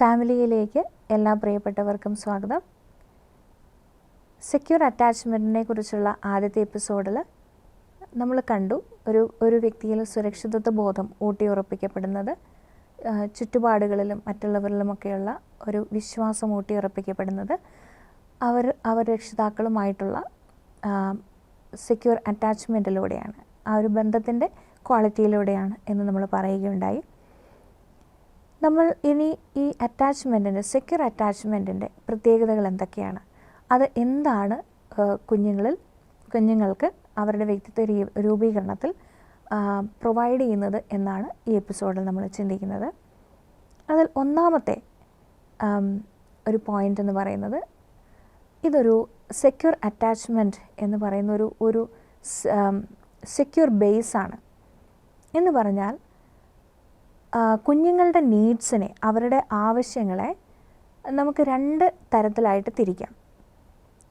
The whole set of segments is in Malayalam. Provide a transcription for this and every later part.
ഫാമിലിയിലേക്ക് എല്ലാ പ്രിയപ്പെട്ടവർക്കും സ്വാഗതം. സെക്യൂർ അറ്റാച്ച്മെന്റിനെ കുറിച്ചുള്ള ആദ്യത്തെ എപ്പിസോഡിൽ നമ്മൾ കണ്ടു. ഒരു ഒരു വ്യക്തിയിൽ സുരക്ഷിതത്വ ബോധം ഊട്ടിയുറപ്പിക്കപ്പെടുന്നത് ചുറ്റുപാടുകളിലും മറ്റുള്ളവരിലുമൊക്കെയുള്ള ഒരു വിശ്വാസം ഊട്ടിയുറപ്പിക്കപ്പെടുന്നത് അവർ അവർ രക്ഷിതാക്കളുമായിട്ടുള്ള സെക്യൂർ അറ്റാച്ച്മെന്റിലൂടെയാണ് ആ ഒരു ബന്ധത്തിന്റെ ക്വാളിറ്റിയിലൂടെയാണ് എന്ന് നമ്മൾ പറയുകയുണ്ടായി. നമ്മൾ ഇനി ഈ അറ്റാച്ച്മെന്റിന്റെ സെക്യൂർ അറ്റാച്ച്മെന്റിന്റെ പ്രത്യേകതകൾ എന്തൊക്കെയാണ്? അത് എന്താണ് കുഞ്ഞുങ്ങളിൽ കുഞ്ഞുങ്ങൾക്ക് അവരുടെ വ്യക്തിത്വ രൂപീകരണത്തിൽ പ്രൊവൈഡ് ചെയ്യുന്നത് എന്നാണ് ഈ എപ്പിസോഡിൽ നമ്മൾ ചിന്തിക്കുന്നത്. അതിൽ ഒന്നാമത്തെ ഒരു പോയിന്റ് എന്ന് പറയുന്നത് ഇതൊരു സെക്യൂർ അറ്റാച്ച്മെന്റ് എന്ന് പറയുന്ന ഒരു ഒരു സെക്യൂർ ബേസാണ് എന്ന് പറഞ്ഞാൽ കുഞ്ഞുങ്ങളുടെ നീഡ്സിനെ അവരുടെ ആവശ്യങ്ങളെ നമുക്ക് രണ്ട് തരത്തിലായിട്ട് തിരിക്കാം.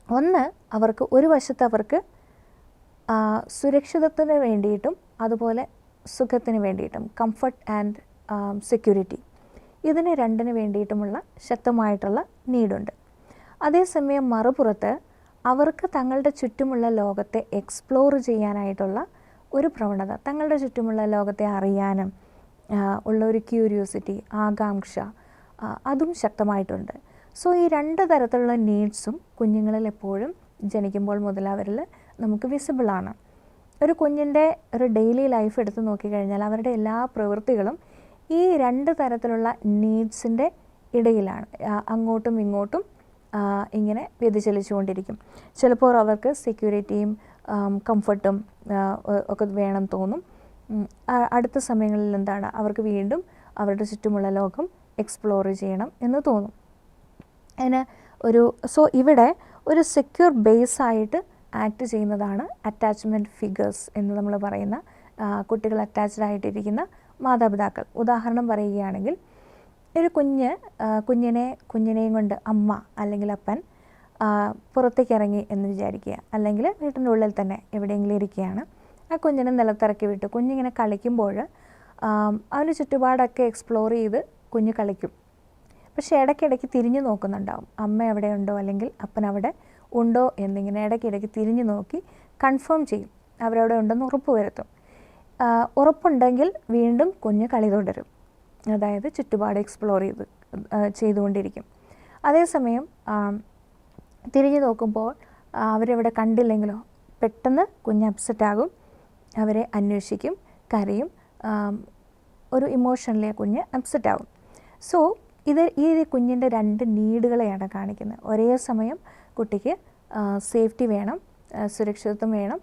ഒന്ന് അവർക്ക് ഒരു വശത്ത് അവർക്ക് സുരക്ഷിതത്വത്തിന് വേണ്ടിയിട്ടും അതുപോലെ സുഖത്തിന് വേണ്ടിയിട്ടും കംഫർട്ട് ആൻഡ് സെക്യൂരിറ്റി ഇതിന് രണ്ടിന് വേണ്ടിയിട്ടുമുള്ള ശക്തമായിട്ടുള്ള നീഡുണ്ട്. അതേസമയം മറുപുറത്ത് അവർക്ക് തങ്ങളുടെ ചുറ്റുമുള്ള ലോകത്തെ എക്സ്പ്ലോർ ചെയ്യാനായിട്ടുള്ള ഒരു പ്രവണത തങ്ങളുടെ ചുറ്റുമുള്ള ലോകത്തെ അറിയാനും ഉള്ള ഒരു ക്യൂരിയോസിറ്റി ആകാംക്ഷ അതും ശക്തമായിട്ടുണ്ട്. സോ ഈ രണ്ട് തരത്തിലുള്ള നീഡ്സും കുഞ്ഞുങ്ങളിൽ എപ്പോഴും ജനിക്കുമ്പോൾ മുതൽ അവരിൽ നമുക്ക് വിസിബിളാണ് ഒരു കുഞ്ഞിന്റെ ഒരു ഡെയിലി ലൈഫ് എടുത്ത് നോക്കിക്കഴിഞ്ഞാൽ അവരുടെ എല്ലാ പ്രവൃത്തികളും ഈ രണ്ട് തരത്തിലുള്ള നീഡ്സിന്റെ ഇടയിലാണ്. അങ്ങോട്ടും ഇങ്ങോട്ടും ഇങ്ങനെ വ്യതിചലിച്ചുകൊണ്ടിരിക്കും. ചിലപ്പോൾ അവർക്ക് സെക്യൂരിറ്റിയും കംഫർട്ടും ഒക്കെ വേണം തോന്നും. അടുത്ത സമയങ്ങളിൽ എന്താണ് അവർക്ക് വീണ്ടും അവരുടെ ചുറ്റുമുള്ള ലോകം എക്സ്പ്ലോർ ചെയ്യണം എന്ന് തോന്നും. അതിന് ഒരു സോ ഇവിടെ ഒരു സെക്യൂർ ബേസ് ആയിട്ട് ആക്ട് ചെയ്യുന്നതാണ് അറ്റാച്ച്മെന്റ് ഫിഗേഴ്സ് എന്ന് നമ്മൾ പറയുന്ന കുട്ടികൾ അറ്റാച്ച്ഡ് ആയിട്ടിരിക്കുന്ന മാതാപിതാക്കൾ. ഉദാഹരണം പറയുകയാണെങ്കിൽ ഒരു കുഞ്ഞ് കുഞ്ഞിനെ കുഞ്ഞിനെയും കൊണ്ട് അമ്മ അല്ലെങ്കിൽ അപ്പൻ പുറത്തേക്ക് ഇറങ്ങി എന്ന് വിചാരിക്കുക. അല്ലെങ്കിൽ വീട്ടിന്റെ ഉള്ളിൽ തന്നെ എവിടെയെങ്കിലും ഇരിക്കുകയാണ്. ആ കുഞ്ഞിനെ നിലത്തിറക്കി വിട്ടു. കുഞ്ഞിങ്ങനെ കളിക്കുമ്പോൾ അവന് ചുറ്റുപാടൊക്കെ എക്സ്പ്ലോർ ചെയ്ത് കുഞ്ഞ് കളിക്കും. പക്ഷേ ഇടയ്ക്കിടയ്ക്ക് തിരിഞ്ഞു നോക്കുന്നുണ്ടാവും. അമ്മ എവിടെയുണ്ടോ അല്ലെങ്കിൽ അപ്പൻ അവിടെ ഉണ്ടോ എന്നിങ്ങനെ ഇടയ്ക്കിടയ്ക്ക് തിരിഞ്ഞു നോക്കി കൺഫേം ചെയ്യും. അവരവിടെ ഉണ്ടെന്ന് ഉറപ്പ് വരുത്തും. ഉറപ്പുണ്ടെങ്കിൽ വീണ്ടും കുഞ്ഞ് കളി തുടരും. അതായത് ചുറ്റുപാട് എക്സ്പ്ലോർ ചെയ്ത് ചെയ്തുകൊണ്ടിരിക്കും. അതേസമയം തിരിഞ്ഞു നോക്കുമ്പോൾ അവരെവിടെ കണ്ടില്ലെങ്കിലോ പെട്ടെന്ന് കുഞ്ഞ് അപ്സെറ്റ് ആകും. അവരെ അന്വേഷിക്കും കരയും ഒരു ഇമോഷണലി കുഞ്ഞ് അപ്സെറ്റ് ആവും. സോ ഇത് ഈ കുഞ്ഞിന്റെ രണ്ട് നീഡുകളെയാണ് കാണിക്കുന്നത്. ഒരേ സമയം കുട്ടിക്ക് സേഫ്റ്റി വേണം സുരക്ഷിതത്വം വേണം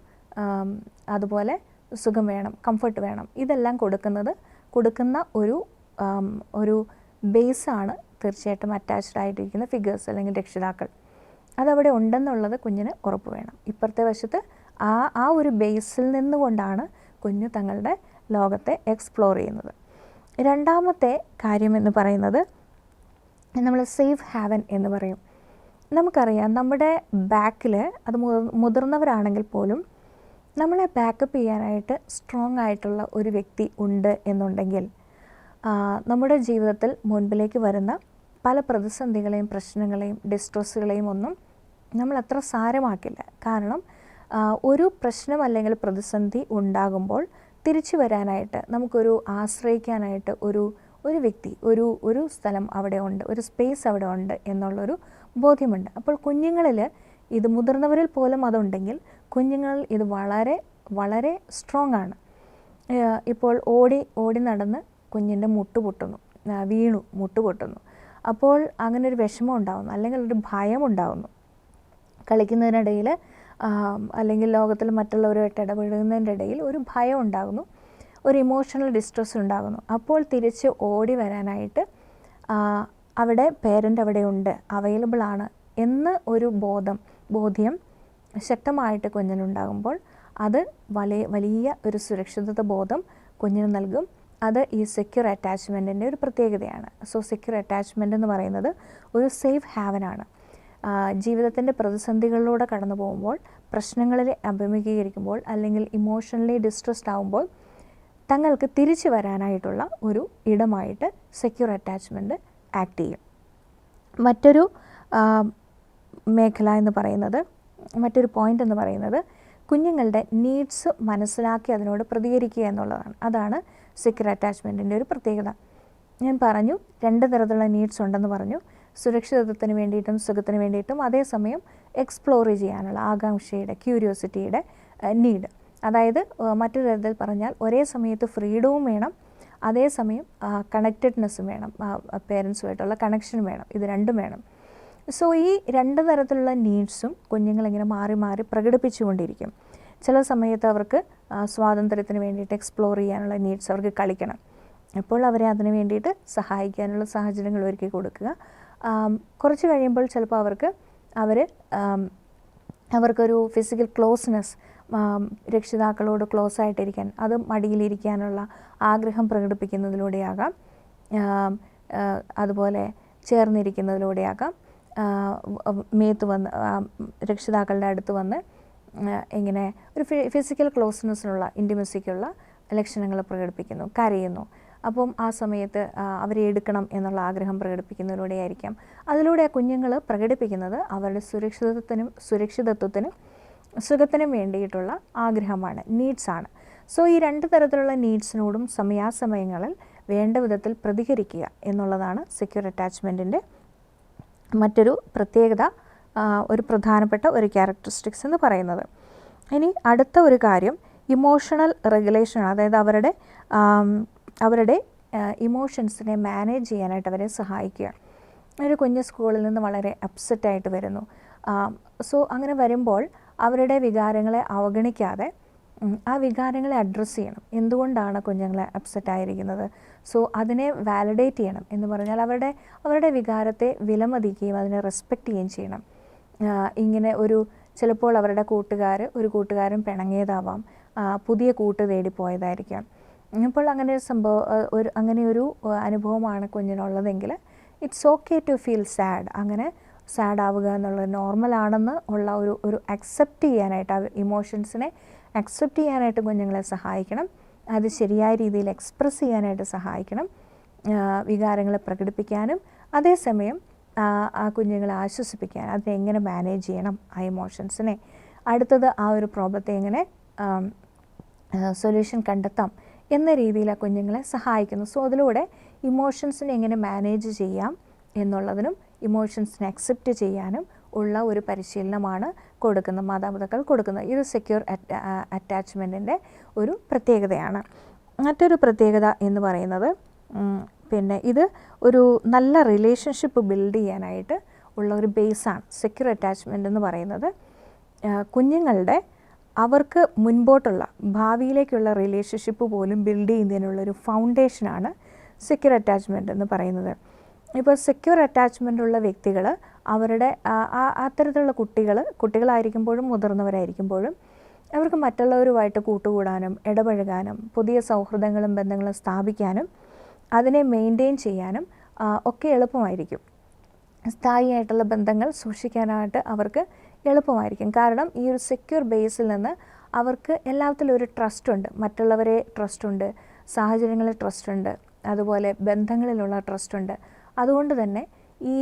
അതുപോലെ സുഖം വേണം കംഫർട്ട് വേണം. ഇതെല്ലാം കൊടുക്കുന്നത് കൊടുക്കുന്ന ഒരു ആം, ഒരു ബേസാണ് തീർച്ചയായിട്ടും അറ്റാച്ച്ഡ് ആയിട്ടിരിക്കുന്ന ഫിഗേഴ്സ് അല്ലെങ്കിൽ രക്ഷിതാക്കൾ. അതവിടെ ഉണ്ടെന്നുള്ളത് കുഞ്ഞിന് ഉറപ്പ് വേണം. ഇപ്പുറത്തെ വശത്ത് ആ ആ ഒരു ബേസിൽ നിന്നുകൊണ്ടാണ് കുഞ്ഞ് തങ്ങളുടെ ലോകത്തെ എക്സ്പ്ലോർ ചെയ്യുന്നത്. രണ്ടാമത്തെ കാര്യം എന്ന് പറയുന്നത് നമ്മൾ സേഫ് ഹാവൻ എന്ന് പറയും. നമുക്കറിയാം നമ്മുടെ ബാക്കിൽ അത് മുതിർ- മുതിർന്നവരാണെങ്കിൽ പോലും നമ്മളെ ബാക്കപ്പ് ചെയ്യാനായിട്ട് സ്ട്രോങ് ആയിട്ടുള്ള ഒരു വ്യക്തി ഉണ്ട് എന്നുണ്ടെങ്കിൽ നമ്മുടെ ജീവിതത്തിൽ മുൻപിലേക്ക് വരുന്ന പല പ്രതിസന്ധികളെയും പ്രശ്നങ്ങളെയും ഡിസ്ട്രസ്സുകളെയും ഒന്നും നമ്മൾ അത്ര സാരമാക്കില്ല. കാരണം ഒരു പ്രശ്നം അല്ലെങ്കിൽ പ്രതിസന്ധി ഉണ്ടാകുമ്പോൾ തിരിച്ചു വരാനായിട്ട് നമുക്കൊരു ആശ്രയിക്കാനായിട്ട് ഒരു ഒരു വ്യക്തി ഒരു ഒരു സ്ഥലം അവിടെ ഉണ്ട് ഒരു സ്പേസ് അവിടെ ഉണ്ട് എന്നുള്ളൊരു ബോധ്യമുണ്ട്. അപ്പോൾ കുഞ്ഞുങ്ങളിൽ ഇത് മുതിർന്നവരിൽ പോലും അതുണ്ടെങ്കിൽ കുഞ്ഞുങ്ങളിൽ ഇത് വളരെ വളരെ സ്ട്രോങ് ആണ്. ഇപ്പോൾ ഓടി ഓടി നടന്ന് കുഞ്ഞിന്റെ മുട്ട് പൊട്ടുന്നു വീണു മുട്ട് പൊട്ടുന്നു. അപ്പോൾ അങ്ങനെ ഒരു വിഷമം ഉണ്ടാകുന്നു അല്ലെങ്കിൽ ഒരു ഭയം ഉണ്ടാകുന്നു കളിക്കുന്നതിനിടയിൽ അല്ലെങ്കിൽ ലോകത്തിൽ മറ്റുള്ളവരുമായിട്ട് ഇടപെടുന്നതിന്റെ ഇടയിൽ ഒരു ഭയം ഉണ്ടാകുന്നു ഒരു ഇമോഷണൽ ഡിസ്ട്രസ് ഉണ്ടാകുന്നു. അപ്പോൾ തിരിച്ച് ഓടി വരാനായിട്ട് അവിടെ പേരന്റ് അവിടെ ഉണ്ട് അവൈലബിൾ ആണ് എന്ന് ഒരു ബോധം ബോധ്യം ശക്തമായിട്ട് കുഞ്ഞിനുണ്ടാകുമ്പോൾ അത് വലിയ വലിയ ഒരു സുരക്ഷിതത്വ ബോധം കുഞ്ഞിന് നൽകും. അത് ഈ സെക്യൂർ അറ്റാച്ച്മെന്റിന്റെ ഒരു പ്രത്യേകതയാണ്. സോ സെക്യൂർ അറ്റാച്ച്മെന്റ് എന്ന് പറയുന്നത് ഒരു സേഫ് ഹാവനാണ് ജീവിതത്തിന്റെ പ്രതിസന്ധികളിലൂടെ കടന്നു പോകുമ്പോൾ പ്രശ്നങ്ങളെ അഭിമുഖീകരിക്കുമ്പോൾ അല്ലെങ്കിൽ ഇമോഷണലി ഡിസ്ട്രസ്ഡ് ആവുമ്പോൾ തങ്ങൾക്ക് തിരിച്ചു വരാനായിട്ടുള്ള ഒരു ഇടമായിട്ട് സെക്യൂർ അറ്റാച്ച്മെന്റ് ആക്ട് ചെയ്യും. മറ്റൊരു മേഖല എന്ന് പറയുന്നത് മറ്റൊരു പോയിന്റ് എന്ന് പറയുന്നത് കുഞ്ഞുങ്ങളുടെ നീഡ്സ് മനസ്സിലാക്കി അതിനോട് പ്രതികരിക്കുക എന്നുള്ളതാണ്. അതാണ് സെക്യൂർ അറ്റാച്ച്മെന്റിന്റെ ഒരു പ്രത്യേകത. ഞാൻ പറഞ്ഞു രണ്ട് തരത്തിലുള്ള നീഡ്സ് ഉണ്ടെന്ന് പറഞ്ഞു. സുരക്ഷിതത്വത്തിന് വേണ്ടിയിട്ടും സുഖത്തിന് വേണ്ടിയിട്ടും അതേസമയം എക്സ്പ്ലോർ ചെയ്യാനുള്ള ആകാംക്ഷയുടെ ക്യൂരിയോസിറ്റിയുടെ നീഡ് അതായത് മറ്റൊരു തരത്തിൽ പറഞ്ഞാൽ ഒരേ സമയത്ത് ഫ്രീഡവും വേണം അതേസമയം കണക്റ്റഡ്നെസ്സും വേണം പേരൻസുമായിട്ടുള്ള കണക്ഷനും വേണം ഇത് രണ്ടും വേണം. സോ ഈ രണ്ട് തരത്തിലുള്ള നീഡ്സും കുഞ്ഞുങ്ങളിങ്ങനെ മാറി മാറി പ്രകടിപ്പിച്ചുകൊണ്ടിരിക്കും. ചില സമയത്ത് അവർക്ക് സ്വാതന്ത്ര്യത്തിന് വേണ്ടിയിട്ട് എക്സ്പ്ലോർ ചെയ്യാനുള്ള നീഡ്സ് അവർക്ക് കളിക്കണം. അപ്പോൾ അവരെ അതിന് വേണ്ടിയിട്ട് സഹായിക്കാനുള്ള സാഹചര്യങ്ങൾ ഒരുക്കി കൊടുക്കുക. കുറച്ച് കഴിയുമ്പോൾ ചിലപ്പോൾ അവർക്ക് അവർ അവർക്കൊരു ഫിസിക്കൽ ക്ലോസ്നെസ് രക്ഷിതാക്കളോട് ക്ലോസ് ആയിട്ടിരിക്കാൻ അത് മടിയിലിരിക്കാനുള്ള ആഗ്രഹം പ്രകടിപ്പിക്കുന്നതിലൂടെയാകാം. അതുപോലെ ചേർന്നിരിക്കുന്നതിലൂടെയാകാം. മേത്ത് വന്ന് രക്ഷിതാക്കളുടെ അടുത്ത് വന്ന് ഇങ്ങനെ ഒരു ഫിസിക്കൽ ക്ലോസ്നെസ്സിനുള്ള ഇന്റിമസിക്കുള്ള ലക്ഷണങ്ങൾ പ്രകടിപ്പിക്കുന്നു കരയുന്നു. അപ്പം ആ സമയത്ത് അവരെ എടുക്കണം എന്നുള്ള ആഗ്രഹം പ്രകടിപ്പിക്കുന്നതിലൂടെയായിരിക്കാം. അതിലൂടെ ആ കുഞ്ഞുങ്ങൾ പ്രകടിപ്പിക്കുന്നത് അവരുടെ സുരക്ഷിതത്വത്തിനും സുരക്ഷിതത്വത്തിനും സുഖത്തിനും വേണ്ടിയിട്ടുള്ള ആഗ്രഹമാണ് നീഡ്സാണ് സോ ഈ രണ്ട് തരത്തിലുള്ള നീഡ്സിനോടും സമയാസമയങ്ങളിൽ വേണ്ട വിധത്തിൽ പ്രതികരിക്കുക എന്നുള്ളതാണ് സെക്യൂർ അറ്റാച്ച്മെന്റിന്റെ മറ്റൊരു പ്രത്യേകത ഒരു പ്രധാനപ്പെട്ട ഒരു ക്യാരക്ടറിസ്റ്റിക്സ് എന്ന് പറയുന്നത്. ഇനി അടുത്ത ഒരു കാര്യം ഇമോഷണൽ റെഗുലേഷൻ അതായത് അവരുടെ അവരുടെ ഇമോഷൻസിനെ മാനേജ് ചെയ്യാനായിട്ട് അവരെ സഹായിക്കുക. ഒരു കുഞ്ഞ് സ്കൂളിൽ നിന്ന് വളരെ അപ്സെറ്റായിട്ട് വരുന്നു. സോ അങ്ങനെ വരുമ്പോൾ അവരുടെ വികാരങ്ങളെ അവഗണിക്കാതെ ആ വികാരങ്ങളെ അഡ്രസ്സ് ചെയ്യണം. എന്തുകൊണ്ടാണ് കുഞ്ഞുങ്ങളെ അപ്സെറ്റ് ആയിരിക്കുന്നത്? സോ അതിനെ വാലിഡേറ്റ് ചെയ്യണം എന്ന് പറഞ്ഞാൽ അവരുടെ അവരുടെ വികാരത്തെ വിലമതിക്കുകയും അതിനെ റെസ്പെക്റ്റ് ചെയ്യുകയും ചെയ്യണം. ഇങ്ങനെ ഒരു ചിലപ്പോൾ അവരുടെ കൂട്ടുകാർ ഒരു കൂട്ടുകാരൻ പിണങ്ങിയതാവാം. പുതിയ കൂട്ട് തേടി പോയതായിരിക്കാം അപ്പോൾ അങ്ങനെ ഒരു സംഭവം ഒരു അങ്ങനെ ഒരു അനുഭവമാണ് കുഞ്ഞിനുള്ളതെങ്കിൽ it's okay to feel sad അങ്ങനെ സാഡ് ആവുക എന്നുള്ളത് നോർമലാണെന്ന് ഉള്ള ഒരു ഒരു അക്സെപ്റ്റ് ചെയ്യാനായിട്ട് ആ ഇമോഷൻസിനെ അക്സെപ്റ്റ് ചെയ്യാനായിട്ട് കുഞ്ഞുങ്ങളെ സഹായിക്കണം. അത് ശരിയായ രീതിയിൽ എക്സ്പ്രസ് ചെയ്യാനായിട്ട് സഹായിക്കണം. വികാരങ്ങളെ പ്രകടിപ്പിക്കാനും അതേസമയം ആ കുഞ്ഞുങ്ങളെ ആശ്വസിപ്പിക്കാൻ അതിനെ എങ്ങനെ മാനേജ് ചെയ്യണം ആ ഇമോഷൻസിനെ അടുത്തത് ആ ഒരു പ്രോബ്ലത്തെ എങ്ങനെ സൊല്യൂഷൻ കണ്ടെത്താം. എന്ന രീതിയിൽ ആ കുഞ്ഞുങ്ങളെ സഹായിക്കുന്നു. സോ അതിലൂടെ ഇമോഷൻസിനെ എങ്ങനെ മാനേജ് ചെയ്യാം എന്നുള്ളതിനും ഇമോഷൻസിനെ അക്സെപ്റ്റ് ചെയ്യാനും ഉള്ള ഒരു പരിശീലനമാണ് കൊടുക്കുന്നത് മാതാപിതാക്കൾ കൊടുക്കുന്നത്. ഇത് സെക്യൂർ അറ്റാച്ച്മെന്റിന്റെ ഒരു പ്രത്യേകതയാണ്. മറ്റൊരു പ്രത്യേകത എന്ന് പറയുന്നത് പിന്നെ ഇത് ഒരു നല്ല റിലേഷൻഷിപ്പ് ബിൽഡ് ചെയ്യാനായിട്ട് ഉള്ള ഒരു ബേസാണ് സെക്യൂർ അറ്റാച്ച്മെന്റ് എന്ന് പറയുന്നത് കുഞ്ഞുങ്ങളുടെ അവർക്ക് മുൻപോട്ടുള്ള ഭാവിയിലേക്കുള്ള റിലേഷൻഷിപ്പ് പോലും ബിൽഡ് ചെയ്യുന്നതിനുള്ളൊരു ഫൗണ്ടേഷനാണ് സെക്യൂർ അറ്റാച്ച്മെന്റ് എന്ന് പറയുന്നത്. ഇപ്പോൾ സെക്യൂർ അറ്റാച്ച്മെന്റ് ഉള്ള വ്യക്തികൾ അവരുടെ അത്തരത്തിലുള്ള കുട്ടികൾ കുട്ടികളായിരിക്കുമ്പോഴും മുതിർന്നവരായിരിക്കുമ്പോഴും അവർക്ക് മറ്റുള്ളവരുമായിട്ട് കൂട്ടുകൂടാനും ഇടപഴകാനും പുതിയ സൗഹൃദങ്ങളും ബന്ധങ്ങളും സ്ഥാപിക്കാനും അതിനെ മെയിന്റെയിൻ ചെയ്യാനും ഒക്കെ എളുപ്പമായിരിക്കും. സ്ഥായിയായിട്ടുള്ള ബന്ധങ്ങൾ സൂക്ഷിക്കാനായിട്ട് അവർക്ക് എളുപ്പമായിരിക്കും. കാരണം ഈ ഒരു സെക്യൂർ ബേസിൽ നിന്ന് അവർക്ക് എല്ലാത്തിലും ഒരു ട്രസ്റ്റ് ഉണ്ട്. മറ്റുള്ളവരെ ട്രസ്റ്റ് ഉണ്ട്. സാഹചര്യങ്ങളിൽ ട്രസ്റ്റ് ഉണ്ട്. അതുപോലെ ബന്ധങ്ങളിലുള്ള ട്രസ്റ്റ് ഉണ്ട്. അതുകൊണ്ട് തന്നെ ഈ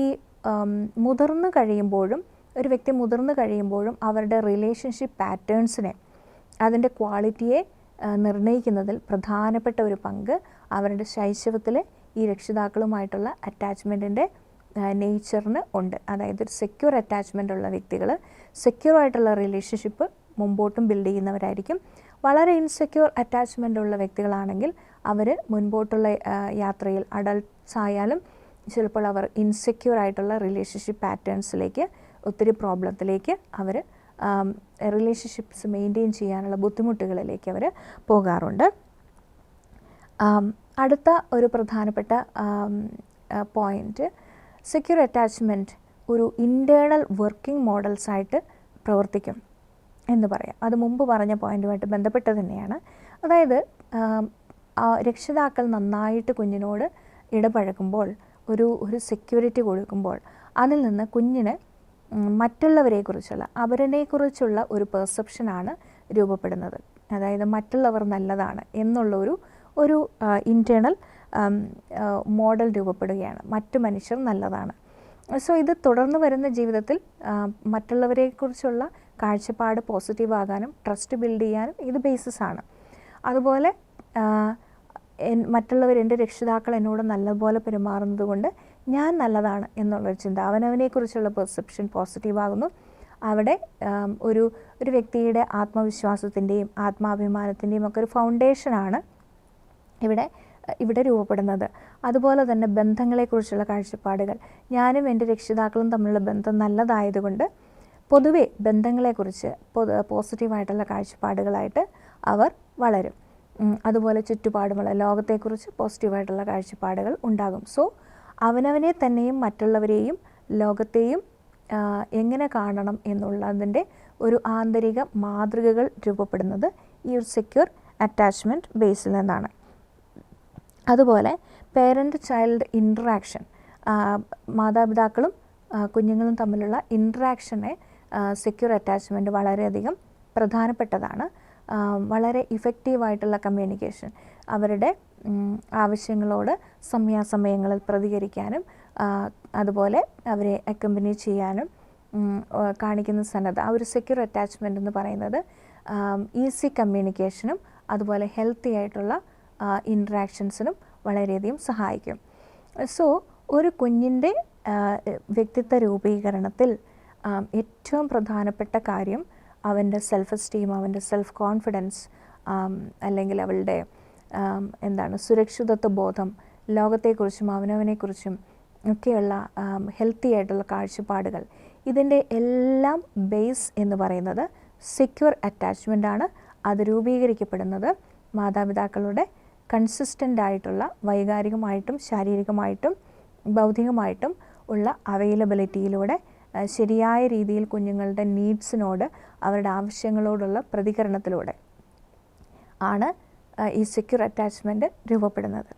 മുതിർന്നു കഴിയുമ്പോഴും ഒരു വ്യക്തി മുതിർന്നു കഴിയുമ്പോഴും അവരുടെ റിലേഷൻഷിപ്പ് പാറ്റേൺസിനെ അതിന്റെ ക്വാളിറ്റിയെ നിർണയിക്കുന്നതിൽ പ്രധാനപ്പെട്ട ഒരു പങ്ക് അവരുടെ ശൈശവത്തിലെ ഈ രക്ഷിതാക്കളുമായിട്ടുള്ള അറ്റാച്ച്മെന്റിന്റെ നേച്ചറിന് ഉണ്ട്. അതായത് ഒരു സെക്യൂർ അറ്റാച്ച്മെന്റ് ഉള്ള വ്യക്തികൾ സെക്യൂർ ആയിട്ടുള്ള റിലേഷൻഷിപ്പ് മുമ്പോട്ടും ബിൽഡ് ചെയ്യുന്നവരായിരിക്കും. വളരെ ഇൻസെക്യൂർ അറ്റാച്ച്മെന്റ് ഉള്ള വ്യക്തികളാണെങ്കിൽ അവർ മുൻപോട്ടുള്ള യാത്രയിൽ അഡൾട്ട്സ് ആയാലും ചിലപ്പോൾ അവർ ഇൻസെക്യൂർ ആയിട്ടുള്ള റിലേഷൻഷിപ്പ് പാറ്റേൺസിലേക്ക് ഒത്തിരി പ്രോബ്ലത്തിലേക്ക് അവർ റിലേഷൻഷിപ്സ് മെയിന്റെയിൻ ചെയ്യാനുള്ള ബുദ്ധിമുട്ടുകളിലേക്ക് അവർ പോകാറുണ്ട്. അടുത്ത ഒരു പ്രധാനപ്പെട്ട പോയിന്റ് സെക്യൂർ അറ്റാച്ച്മെന്റ് ഒരു ഇന്റേർണൽ വർക്കിംഗ് മോഡൽസായിട്ട് പ്രവർത്തിക്കും എന്ന് പറയാം. അത് മുമ്പ് പറഞ്ഞ പോയിന്റുമായിട്ട് ബന്ധപ്പെട്ട് തന്നെയാണ്. അതായത് രക്ഷിതാക്കൾ നന്നായിട്ട് കുഞ്ഞിനോട് ഇടപഴകുമ്പോൾ ഒരു ഒരു സെക്യൂരിറ്റി കൊടുക്കുമ്പോൾ അതിൽ നിന്ന് കുഞ്ഞിന് മറ്റുള്ളവരെക്കുറിച്ചുള്ള അവരനെക്കുറിച്ചുള്ള ഒരു പെർസെപ്ഷനാണ് രൂപപ്പെടുന്നത്. അതായത് മറ്റുള്ളവർ നല്ലതാണ് എന്നുള്ള ഒരു ഒരു മോഡൽ രൂപപ്പെടുകയാണ്. മറ്റു മനുഷ്യർ നല്ലതാണ്. സോ ഇത് തുടർന്ന് വരുന്ന ജീവിതത്തിൽ മറ്റുള്ളവരെക്കുറിച്ചുള്ള കാഴ്ചപ്പാട് പോസിറ്റീവ് ആകാനും ട്രസ്റ്റ് ബിൽഡ് ചെയ്യാനും ഇത് ബേസിസ് ആണ്. അതുപോലെ മറ്റുള്ളവർ എന്റെ രക്ഷിതാക്കൾ എന്നോട് നല്ലപോലെ പെരുമാറുന്നത് കൊണ്ട് ഞാൻ നല്ലതാണ് എന്നുള്ളൊരു ചിന്ത അവനവനെക്കുറിച്ചുള്ള പെർസെപ്ഷൻ പോസിറ്റീവ് ആകുന്നു. അവിടെ ഒരു ഒരു വ്യക്തിയുടെ ആത്മവിശ്വാസത്തിന്റെയും ആത്മാഭിമാനത്തിന്റെയും ഒക്കെ ഒരു ഫൗണ്ടേഷനാണ് ഇവിടെ ഇവിടെ രൂപപ്പെടുന്നത്. അതുപോലെ തന്നെ ബന്ധങ്ങളെക്കുറിച്ചുള്ള കാഴ്ചപ്പാടുകൾ. ഞാനും എന്റെ രക്ഷിതാക്കളും തമ്മിലുള്ള ബന്ധം നല്ലതായതുകൊണ്ട് പൊതുവെ ബന്ധങ്ങളെക്കുറിച്ച് പോസിറ്റീവായിട്ടുള്ള കാഴ്ചപ്പാടുകളായിട്ട് അവർ വളരും. അതുപോലെ ചുറ്റുപാടുമുള്ള ലോകത്തെക്കുറിച്ച് പോസിറ്റീവായിട്ടുള്ള കാഴ്ചപ്പാടുകൾ ഉണ്ടാകും. സോ അവനവനെ തന്നെയും മറ്റുള്ളവരെയും ലോകത്തെയും എങ്ങനെ കാണണം എന്നുള്ളതിന്റെ ഒരു ആന്തരിക മാതൃകകൾ രൂപപ്പെടുന്നത് ഈ ഒരു സെക്യൂർ അറ്റാച്ച്മെന്റ് ബേസിൽ നിന്നാണ്. അതുപോലെ പേരന്റ് ചൈൽഡ് ഇൻട്രാക്ഷൻ മാതാപിതാക്കളും കുഞ്ഞുങ്ങളും തമ്മിലുള്ള ഇൻട്രാക്ഷനെ സെക്യൂർ അറ്റാച്ച്മെന്റ് വളരെയധികം പ്രധാനപ്പെട്ടതാണ്. വളരെ ഇഫക്റ്റീവായിട്ടുള്ള കമ്മ്യൂണിക്കേഷൻ അവരുടെ ആവശ്യങ്ങളോട് സമയാസമയങ്ങളിൽ പ്രതികരിക്കാനും അതുപോലെ അവരെ അക്കമ്പനി ചെയ്യാനും കാണിക്കുന്ന സന്നദ്ധ ആ ഒരു സെക്യൂർ അറ്റാച്ച്മെന്റ് എന്ന് പറയുന്നത് ഈസി കമ്മ്യൂണിക്കേഷനും അതുപോലെ ഹെൽത്തി ആയിട്ടുള്ള ഇൻട്രാക്ഷൻസിനും വളരെയധികം സഹായിക്കും. സോ ഒരു കുഞ്ഞിന്റെ വ്യക്തിത്വ രൂപീകരണത്തിൽ ഏറ്റവും പ്രധാനപ്പെട്ട കാര്യം അവന്റെ സെൽഫ് എസ്റ്റീം അവന്റെ സെൽഫ് കോൺഫിഡൻസ് അല്ലെങ്കിൽ അവളുടെ എന്താണ് സുരക്ഷിതത്വ ബോധം ലോകത്തെക്കുറിച്ചും അവനവനെക്കുറിച്ചും ഒക്കെയുള്ള ഹെൽത്തി ആയിട്ടുള്ള കാഴ്ചപ്പാടുകൾ. ഇതിന്റെ എല്ലാം ബേസ് എന്ന് പറയുന്നത് സെക്യൂർ അറ്റാച്ച്മെന്റ് ആണ്. അത് രൂപീകരിക്കപ്പെടുന്നത് മാതാപിതാക്കളുടെ കൺസിസ്റ്റന്റ് ആയിട്ടുള്ള വൈകാരികമായിട്ടും ശാരീരികമായിട്ടും ബൗദ്ധികമായിട്ടും ഉള്ള അവൈലബിലിറ്റിയിലൂടെ ശരിയായ രീതിയിൽ കുഞ്ഞുങ്ങളുടെ നീഡ്സിനോട് അവരുടെ ആവശ്യങ്ങളോടുള്ള പ്രതികരണത്തിലൂടെ ആണ് ഈ സെക്യൂർ അറ്റാച്ച്മെന്റ് രൂപപ്പെടുന്നത്.